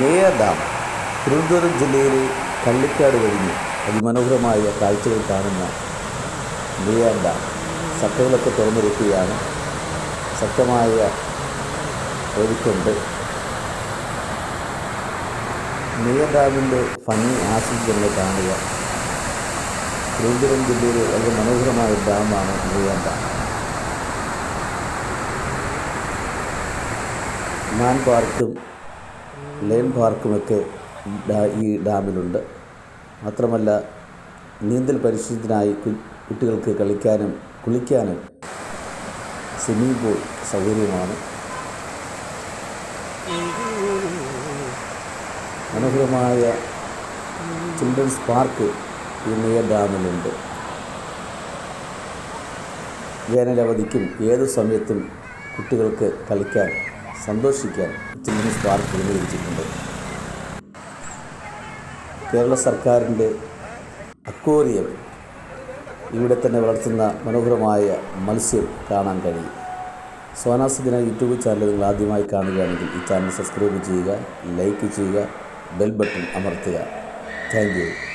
Neyyar dam Thiruvananthapuram ജില്ലയിലെ കള്ളിക്കാട് കഴിഞ്ഞ് അതിമനോഹരമായ കാഴ്ചകൾ കാണുന്ന നെയ്യാർ ഡാം സട്ടകളൊക്കെ തുറന്നിരിക്കുകയാണ്. ശക്തമായ ഒഴുക്കുണ്ട് നെയ്യാർ ഡാമിന്റെ ഭംഗി ആസ്വദിക്കുന്നത് കാണുക. തിരുവനന്തപുരം ജില്ലയിലെ വളരെ മനോഹരമായ ഡാമാണ് നെയ്യാർ ഡാം മാൻ പാർക്കും ലയൺ പാർക്കുമൊക്കെ ഈ ഡാമിലുണ്ട്. മാത്രമല്ല നീന്തൽ പരിശീലനത്തിനായി കുട്ടികൾക്ക് കളിക്കാനും കുളിക്കാനും സ്വിമ്മിംഗ് പൂൾ സൗകര്യമാണ്. മനോഹരമായ ചിൽഡ്രൻസ് പാർക്ക് ഈ നെയ്യർ ഡാമിലുണ്ട്. വേനലവധിക്കും ഏത് സമയത്തും കുട്ടികൾക്ക് കളിക്കാൻ സന്തോഷിക്കാൻ ചിൽഡ്രൻസ് പാർക്ക് കേരള സർക്കാരിന്റെ അക്വേറിയം ഇവിടെ തന്നെ വളർത്തുന്ന മനോഹരമായ മത്സ്യം കാണാൻ കഴിയും. സോനാസിദിന യൂട്യൂബ് ചാനൽ നിങ്ങൾ ആദ്യമായി കാണുകയാണെങ്കിൽ ഈ ചാനൽ സബ്സ്ക്രൈബ് ചെയ്യുക ലൈക്ക് ചെയ്യുക ബെൽ ബട്ടൺ അമർത്തുക. താങ്ക്